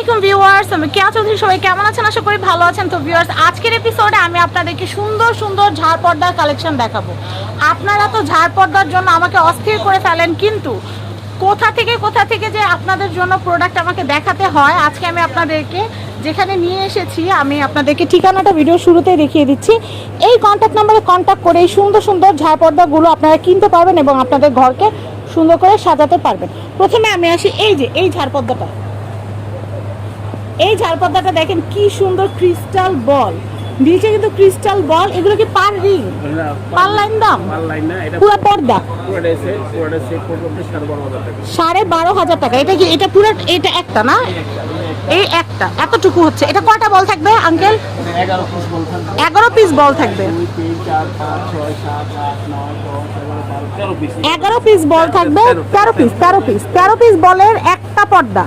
আসসালামাইকুম কেমন আছেন? ভালো আছেন। তো আমি আপনাদেরকে সুন্দর সুন্দর কালেকশন দেখাবো। আপনারা তো জন্য আমাকে অস্থির করে ফেলেন, কিন্তু কোথা থেকে কোথা থেকে আপনাদের জন্য প্রোডাক্ট আমাকে দেখাতে হয়, আজকে আমি আপনাদেরকে যেখানে নিয়ে এসেছি, আমি আপনাদেরকে ঠিকানাটা ভিডিও শুরুতেই দেখিয়ে দিচ্ছি। এই কন্ট্যাক্ট নাম্বারে কন্ট্যাক্ট করে এই সুন্দর সুন্দর ঝাড় পর্দাগুলো আপনারা কিনতে পারবেন এবং আপনাদের ঘরকে সুন্দর করে সাজাতে পারবেন। প্রথমে আমি আসি, এই যে, এই ঝাড় পর্দাটা এই ঝাড়পদ্মাটা দেখেন কি সুন্দর ক্রিস্টাল বল। দিয়েছে কিন্তু ক্রিস্টাল বল এগুলো কি পার রিং? পার লাইন দাম? লাইন না এটা পুরো পর্দা। সাড়ে বারো হাজার টাকা। এটা কি এটা পুরো এটা একটা না? এই একটা এতটুকু হচ্ছে। এটা কয়টা বল থাকবে আঙ্কেল? এগারো পিস বল থাকবে। এগারো পিস বল থাকবে। তেরো পিস তেরো পিস তেরো পিস বলের একটা পর্দা।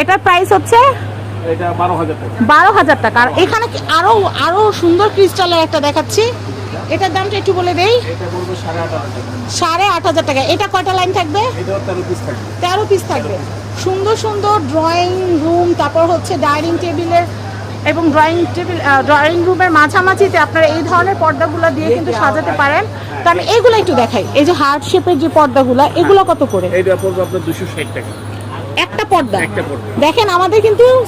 এটার প্রাইস হচ্ছে এটা বারো হাজার টাকা। বারো হাজার টাকা। আর এখানে কি আরও আরও সুন্দর ক্রিস্টালের একটা দেখাচ্ছি? এটার দামটা একটু বলে দেই। সাড়ে আট হাজার টাকা। এটা কয়টা লাইন থাকবে? তেরো পিস থাকবে। সুন্দর সুন্দর ড্রয়িং রুম তারপর হচ্ছে ডাইনিং টেবিলের এবং ড্রয়িং টেবিল ড্রয়িং রুমের মাঝামাঝিতে আপনারা এই ধরনের পর্দাগুলো দিয়ে কিন্তু সাজাতে পারেন। তো আমি এগুলো একটু দেখাই। এই যে হার্ট শেপের যে পর্দাগুলো এগুলো কত করে? এইটা পড়ব আপনার দুশো ষাট টাকা। একটা পর্দা। একটা পর্দা। দেখেন আমাদের কিন্তু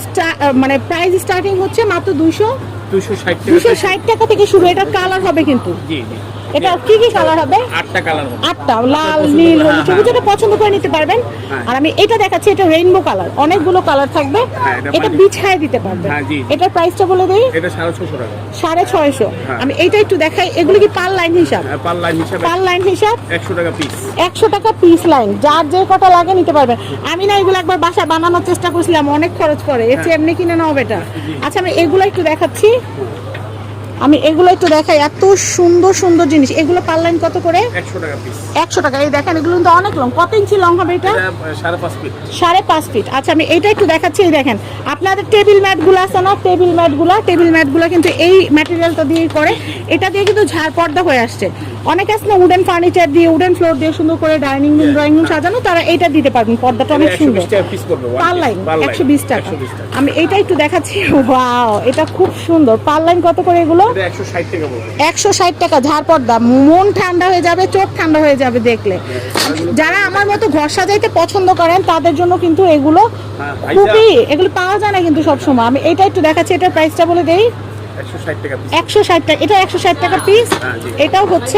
মানে প্রাইস স্টার্টিং হচ্ছে মাত্র দুশো দুশো ষাট টাকা থেকে- ষাট টাকা থেকে শুরু এটার কালার হবে কিন্তু। জি জি। এটা কি কি কালার হবে? আটটা কালার হবে। আটটা লাল নীল হলুদ হ্যাঁ, সবুজ যেটা পছন্দ করে নিতে পারবেন। হ্যাঁ। আর আমি এটা দেখাচ্ছি এটা রেইনবো কালার অনেকগুলো কালার থাকবে। হ্যাঁ, এটা এটা বিছায় দিতে পারবেন। হ্যাঁ, এটার প্রাইসটা বলে দেই। এটা সাড়ে ছশো টাকা। সাড়ে ছয়শো। হ্যাঁ। আমি এইটা একটু দেখাই। এগুলো কি পার লাইন হিসাব? পার লাইন হিসাবে পার লাইন হিসাব? একশো টাকা পিস একশো টাকা পিস লাইন যার যে কটা লাগে নিতে পারবেন আমি না এগুলো একবার বাসা বানানোর চেষ্টা করছিলাম। অনেক খরচ করে এর চেয়ে এমনি কিনে নাও বেটা। আচ্ছা আমি এগুলো একটু দেখাচ্ছি। আমি এগুলো একটু দেখাই এত সুন্দর সুন্দর জিনিস। এগুলো পার লাইন কত করে? একশো টাকা পিস একশো টাকা। এই দেখেন এগুলো কিন্তু অনেক লং। কত ইঞ্চি লং হবে এটা? এটা সাড়ে পাঁচ ফিট সাড়ে পাঁচ ফিট আচ্ছা আমি এটা একটু দেখাচ্ছি এই দেখেন। আপনাদের টেবিল ম্যাটগুলো আছে না? টেবিল ম্যাটগুলো টেবিল ম্যাটগুলো কিন্তু এই ম্যাটেরিয়ালটা দিয়ে করে। এটা দিয়ে কিন্তু ঝাড় পর্দা হয়ে আসছে। অনেক আছে না উডেন ফার্নিচার দিয়ে উডেন ফ্লোর দিয়ে সুন্দর করে ডাইনিং রুম ড্রয়িং রুম সাজানো তারা এটা দিতে পারবেন পর্দাটা অনেক সুন্দর। পার লাইন একশো বিশ টাকা। আমি এটা একটু দেখাচ্ছি ওয়াও এটা খুব সুন্দর। পার লাইন কত করে এগুলো? একশো ষাট টাকা বলবে একশো ষাট টাকা ঝাড় পর্দা মন ঠান্ডা হয়ে যাবে চোখ ঠান্ডা হয়ে যাবে দেখলে। যারা আমার মতো ঘর সাজাইতে পছন্দ করেন তাদের জন্য কিন্তু এগুলো হ্যাঁ, খুবই এগুলো পাওয়া যায় না কিন্তু সবসময়। আমি এটা একটু দেখাচ্ছি এটার প্রাইসটা বলে দেই। একশো ষাট টাকা এটা একশো ষাট টাকা পিস হ্যাঁ, এটাও হচ্ছে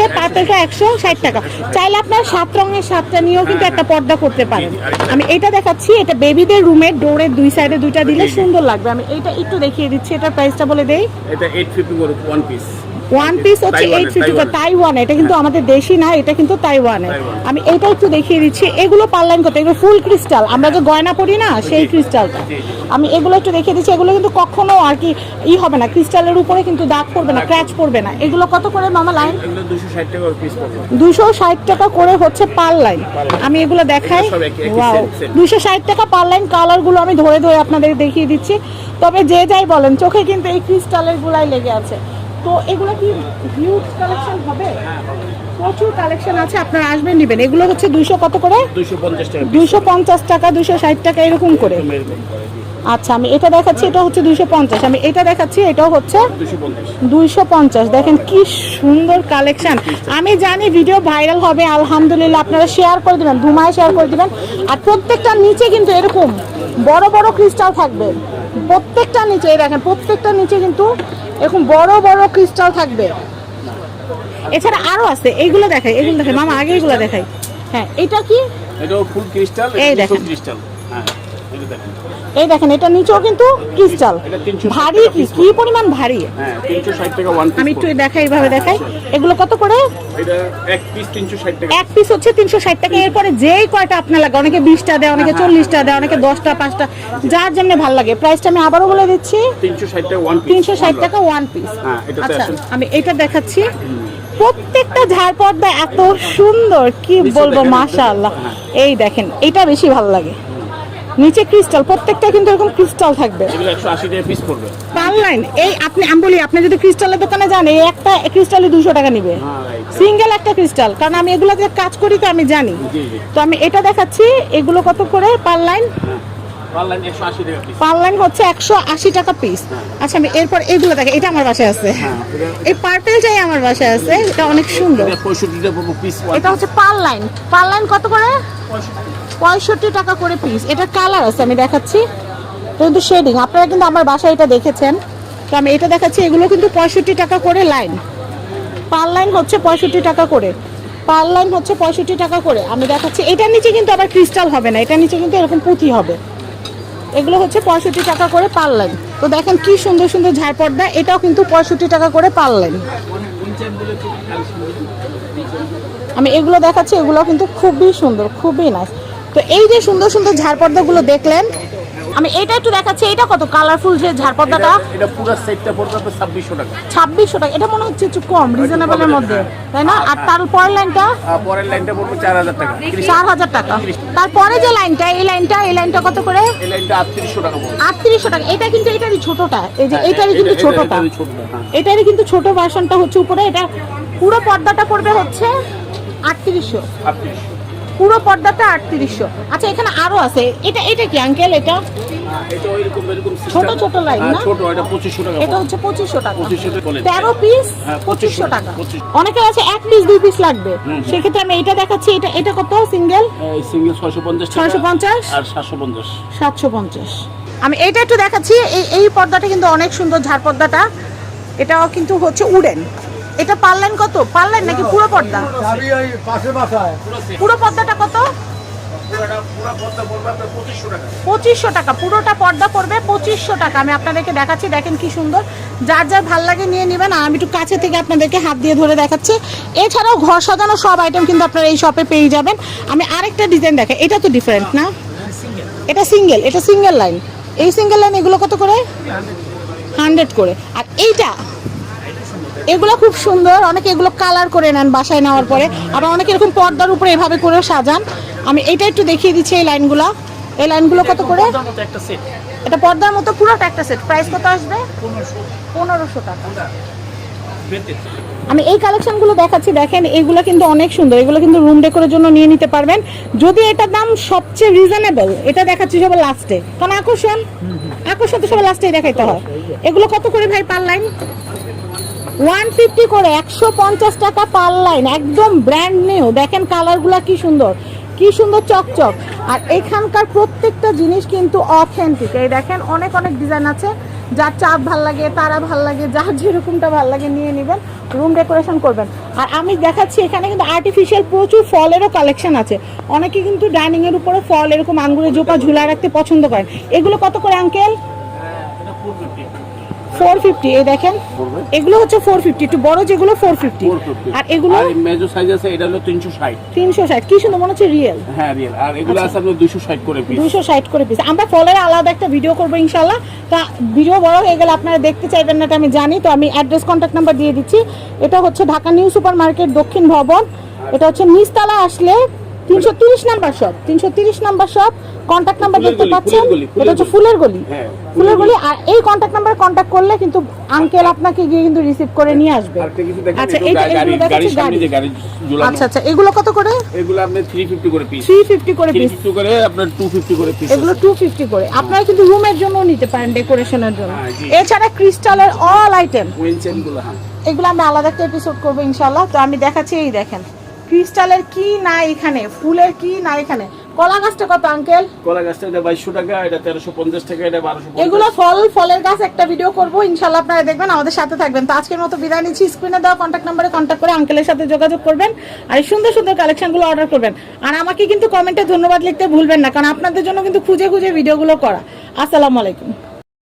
একশো ষাট টাকা। চাইলে আপনার সাত রঙের সাতটা নিয়েও কিন্তু একটা পর্দা করতে পারেন। আমি এটা দেখাচ্ছি এটা বেবিদের রুমের ডোরের দুই সাইডে দুইটা দিলে সুন্দর লাগবে। আমি এটা একটু দেখিয়ে দিচ্ছি এটার প্রাইসটা বলে দেই। এটা eight fifty one piece one piece হচ্ছে এইট ফিফটি তাইওয়ানের। তাইওয়ান এটা কিন্তু আমাদের দেশি না এটা কিন্তু তাইওয়ান। আমি এইটা একটু দেখিয়ে দিচ্ছি। এগুলো পারলাইন করতে এগুলো ফুল ক্রিস্টাল আমরা যে গয়না পরি না সেই ক্রিস্টালটা। আমি এগুলো একটু দেখিয়ে দিচ্ছি। এগুলো কিন্তু কখনো আর কি ই হবে না। ক্রিস্টালের উপরে কিন্তু দাগ পড়বে না ক্র্যাচ পড়বে। না। এগুলো কত করে মামা লাইন দুশো ষাট টাকা করে হচ্ছে পার লাইন আমি এগুলো দেখাই। ওয়াও। দুশো ষাট টাকা পার লাইন কালারগুলো আমি ধরে ধরে আপনাদের দেখিয়ে দিচ্ছি। তবে যে যাই বলেন চোখে কিন্তু এই ক্রিস্টালের গুলাই লেগে আছে। তো এগুলো কি হিউজ কালেকশন হবে? প্রচুর কালেকশন আছে আপনারা আসবেন নেবেন। এগুলো হচ্ছে দুশো কত করে? দুশো পঞ্চাশ টাকা দুশো পঞ্চাশ টাকা দুশো ষাট টাকা এরকম করে। আচ্ছা আমি এটা দেখাচ্ছি এটা হচ্ছে দুইশো পঞ্চাশ। আমি এটা দেখাচ্ছি এটাও হচ্ছে দুইশো পঞ্চাশ। দেখেন কি সুন্দর কালেকশন। আমি জানি ভিডিও ভাইরাল হবে আলহামদুলিল্লাহ আপনারা শেয়ার করে দিবেন ধুমায় শেয়ার করে দিবেন। আর প্রত্যেকটা নিচে কিন্তু এরকম বড় বড় ক্রিস্টাল থাকবে। প্রত্যেকটা নিচে এই দেখেন প্রত্যেকটা নিচে কিন্তু এরকম বড় বড় ক্রিস্টাল থাকবে। এছাড়া আরও আছে এইগুলো দেখাই এগুলো দেখাই। মামা আগে এগুলো দেখাই। হ্যাঁ এটা কি? এটাও ফুল ক্রিস্টাল এই দেখেন। ক্রিস্টাল হ্যাঁ এটা দেখেন। এই দেখেন এটা নিচেও কিন্তু ক্রিস্টাল এটা 360 ভারী কি পরিমাণ ভারী? হ্যাঁ আমি একটু দেখাই এইভাবে দেখাই। এগুলো কত করে? এটা এক পিস তিনশো ষাট টাকা। এক পিস হচ্ছে তিনশো ষাট টাকা। এরপরে যেই কয়টা আপনার লাগে অনেকে বিশটা দেয় অনেকে চল্লিশটা দেয় অনেকে দশটা পাঁচটা যার জন্য ভালো লাগে। প্রাইসটা আমি আবারও বলে দিচ্ছি। তিনশো ষাট টাকা ওয়ান পিস হ্যাঁ, আচ্ছা আমি এটা দেখাচ্ছি। প্রত্যেকটা ঝাড় পর্দা এত সুন্দর কি বলব মাশাআল্লাহ। হ্যাঁ। এই দেখেন এটা বেশি ভালো লাগে। নিচে ক্রিস্টাল প্রত্যেকটা কিন্তু এরকম ক্রিস্টাল থাকবে। এগুলো একশো আশি টাকা পিস পড়বে। পার লাইন এই আপনি আমি বলি আপনি যদি ক্রিস্টালের দোকানে যান এই একটা ক্রিস্টালে দুশো টাকা নিবে। হ্যাঁ সিঙ্গেল একটা ক্রিস্টাল কারণ আমি এগুলো যে কাজ করি তো আমি জানি। তো আমি এটা দেখাচ্ছি এগুলো কত করে পার লাইন পার্লাইন হচ্ছে একশো আশি টাকা পিস আচ্ছা আমি এরপর এগুলো দেখে এটা আমার বাসায় আছে। হ্যাঁ এই পার্পেলটাই আমার বাসায় আছে এটা অনেক সুন্দর। এটা পঁয়ষট্টি টাকা পিস এটা হচ্ছে পার্লাইন পার্লাইন কত করে? পঁয়ষট্টি টাকা করে পিস এটা কালার আছে, আমি দেখাচ্ছি। কিন্তু শেডিং আপনারা কিন্তু আমার বাসায় এটা দেখেছেন। তো আমি এটা দেখাচ্ছি, এগুলো কিন্তু পঁয়ষট্টি টাকা করে লাইন পার লাইন হচ্ছে পঁয়ষট্টি টাকা করে। পার লাইন হচ্ছে পঁয়ষট্টি টাকা করে। আমি দেখাচ্ছি, এটার নিচে কিন্তু আবার ক্রিস্টাল হবে না, এটার নিচে কিন্তু এরকম পুঁথি হবে। এগুলো হচ্ছে পঁয়ষট্টি টাকা করে পার লাইন তো দেখেন কি সুন্দর সুন্দর ঝাড় পর্দা এটাও কিন্তু পঁয়ষট্টি টাকা করে পার লাইন আমি এগুলো দেখাচ্ছি, এগুলো কিন্তু খুবই সুন্দর, খুবই নাইস তো এই যে সুন্দর সুন্দর ঝাড় পর্দাগুলো দেখলেন আমি এটা একটু দেখাচ্ছি এটা কত কালারফুল যে ঝাড় পর্দাটা এটা পুরো সেটটা পড়বে আপনার ছাব্বিশশো টাকা। ছাব্বিশশো টাকা এটা মনে হচ্ছে একটু কম রিজনেবলের মধ্যে তাই না? আর তার পরের লাইনটা পরের লাইনটা পড়বে চার হাজার টাকা। চার হাজার টাকা। তারপরে যে লাইনটা এই লাইনটা এই লাইনটা কত করে? এই লাইনটা আটত্রিশশো টাকা পড়বে। আটত্রিশশো টাকা। এটা কিন্তু এটারই ছোটটা এই যে এটারই কিন্তু ছোটটা। এটারই হ্যাঁ। এটারই কিন্তু ছোট ভার্সনটা হচ্ছে উপরে এটা পুরো পর্দাটা পড়বে হচ্ছে আটত্রিশশো। আটত্রিশশো। পুরো পর্দাটা আটত্রিশশো। আচ্ছা এখানে আরও আছে। এটা এটা কি আঙ্কেল এটা? ওইরকম ছোট ছোট লাইন হ্যাঁ, না? ছোট এটা পঁচিশশো টাকা এটা হচ্ছে পঁচিশশো টাকা। 2500 টাকা বলে। তেরো পিস হ্যাঁ, পঁচিশশো 2500 টাকা। 2500 অনেকের আছে এক পিস দুই পিস লাগবে। সেক্ষেত্রে আমি এটা দেখাচ্ছি। এটা এটা কত? সিঙ্গেল সিঙ্গেল ছয়শো পঞ্চাশ 650? আর সাতশো পঞ্চাশ। সাতশো পঞ্চাশ। আমি এটা একটু দেখাচ্ছি। এই এই পর্দাটা কিন্তু অনেক সুন্দর ঝাড় পর্দাটা এটাও কিন্তু হচ্ছে উডেন এটা পারলেন কত? পারলেন নাকি পুরো পর্দা? পুরো পর্দাটা কত? পুরো পঁচিশশো টাকা। পুরোটা পর্দা পড়বে পঁচিশশো টাকা। আমি আপনাদেরকে দেখাচ্ছি দেখেন কি সুন্দর। যার যার ভালো লাগে নিয়ে নেবেন। আমি একটু কাছে থেকে আপনাদেরকে হাত দিয়ে ধরে দেখাচ্ছি। এছাড়াও ঘর সাজানো সব আইটেম কিন্তু আপনারা এই শপে পেয়ে যাবেন। আমি আরেকটা ডিজাইন দেখাই। এটা তো ডিফারেন্ট না? এটা সিঙ্গেল এটা সিঙ্গেল লাইন এই সিঙ্গেল লাইন এগুলো কত করে? হান্ড্রেড করে। আর এইটা এগুলো খুব সুন্দর। অনেকে এগুলো কালার করে নেন বাসায় নেওয়ার পরে। আবার অনেকে এরকম পর্দার উপরে এভাবে করেও সাজান। আমি এটা একটু দেখিয়ে দিচ্ছি এই লাইনগুলো। এই লাইনগুলো কত করে? এটা পর্দার মতো পুরোটা একটা সেট প্রাইস কত আসবে? পনেরোশো। টাকা। আমি এই কালেকশনগুলো দেখাচ্ছি। দেখেন এগুলো কিন্তু অনেক সুন্দর। এগুলো কিন্তু রুম ডেকোরের জন্য নিয়ে নিতে পারবেন। যদি এটার দাম সবচেয়ে রিজনেবল এটা দেখাচ্ছি সবার লাস্টে কারণ আকর্ষণ। আকর্ষণ তো সবার লাস্টেই দেখাইতে হয়। এগুলো কত করে ভাই পার লাইন ওয়ান ফিফটি করে একশো পঞ্চাশ টাকা পার লাইন একদম ব্র্যান্ড নিউ দেখেন কালারগুলো কি সুন্দর কি সুন্দর চকচক। আর এখানকার প্রত্যেকটা জিনিস কিন্তু অথেন্টিক এই দেখেন অনেক অনেক ডিজাইন আছে, যার চাপ ভালো লাগে, তারা ভালো লাগে, যার যেরকমটা ভালো লাগে নিয়ে নেবেন রুম ডেকোরেশন করবেন। আর আমি দেখাচ্ছি এখানে কিন্তু আর্টিফিশিয়াল প্রচুর ফলেরও কালেকশন আছে। অনেকে কিন্তু ডাইনিং এর উপরে ফল, এরকম আঙ্গুরের জোপা ঝুলা রাখতে পছন্দ করেন। এগুলো কত করে আঙ্কেল ফোর ফিফটি এই দেখেন। এগুলো হচ্ছে ফোর ফিফটি একটু বড় যেগুলো ফোর ফিফটি। আর এগুলো মেজো সাইজ আছে এটা হলো তিনশো ষাট। তিনশো ষাট কি সুন্দর মনে হচ্ছে রিয়েল হ্যাঁ রিয়েল আর এগুলো আছে আপনার দুশো ষাট করে পিস দুইশো ষাট করে পিস আমরা ফলের আলাদা একটা ভিডিও করব ইনশাল্লাহ তা ভিডিও বড় হয়ে গেলে আপনারা দেখতে চাইবেন না এটা আমি জানি। তো আমি অ্যাড্রেস কন্ট্যাক্ট নাম্বার দিয়ে দিচ্ছি। এটা হচ্ছে ঢাকা নিউ সুপার মার্কেট দক্ষিণ ভবন। এটা হচ্ছে নিচতলা আসলে তিনশো তিরিশ নাম্বার শপ তিনশো তিরিশ নাম্বার শপ কন্ট্যাক্ট নাম্বার দেখতে পাচ্ছেন? ফুলের গলি, এটা হচ্ছে ফুলের গলি। হ্যাঁ, ফুলের গলি আর এই কন্ট্যাক্ট নাম্বারে কন্ট্যাক্ট করলে কিন্তু আঙ্কেল আপনাকে গিয়ে কিন্তু রিসিভ করে নিয়ে আসবে। আচ্ছা এই যে গাড়ি এগুলো দেখাচ্ছি গাড়ি। আচ্ছা আচ্ছা এগুলো কত করে? এগুলো আপনার থ্রি ফিফটি করে পিস থ্রি ফিফটি করে পিস ফিফটি করে আপনার টু ফিফটি করে পিস এগুলো টু ফিফটি করে। আপনারা কিন্তু রুমের জন্য নিতে পারেন ডেকোরেশনের জন্য। হ্যাঁ। এছাড়া ক্রিস্টালের অল আইটেমগুলো হ্যাঁ। এগুলো আমরা আলাদা একটা এপিসোড করব ইনশাল্লাহ তো আমি দেখাচ্ছি এই দেখেন। ক্রিস্টালের কি না এখানে? ফুলের কি না এখানে? কলা গাছটা কত আঙ্কেল? কলা গাছটা এটা বাইশশো টাকা এটা তেরোশো পঞ্চাশ টাকা এটা বারোশো এগুলো ফল ফলের গাছ একটা ভিডিও করব ইনশাল্লাহ আপনারা দেখবেন আমাদের সাথে থাকবেন। তো আজকের মতো বিদায় নিচ্ছি স্ক্রিনে দেওয়া কন্ট্যাক্ট নাম্বারে কন্ট্যাক্ট করে আঙ্কেলের সাথে যোগাযোগ করবেন আর এই সুন্দর সুন্দর কালেকশনগুলো অর্ডার করবেন। আর আমাকে কিন্তু কমেন্টে ধন্যবাদ লিখতে ভুলবেন না কারণ আপনাদের জন্য কিন্তু খুঁজে খুঁজে ভিডিওগুলো করা। আসসালামু আলাইকুম।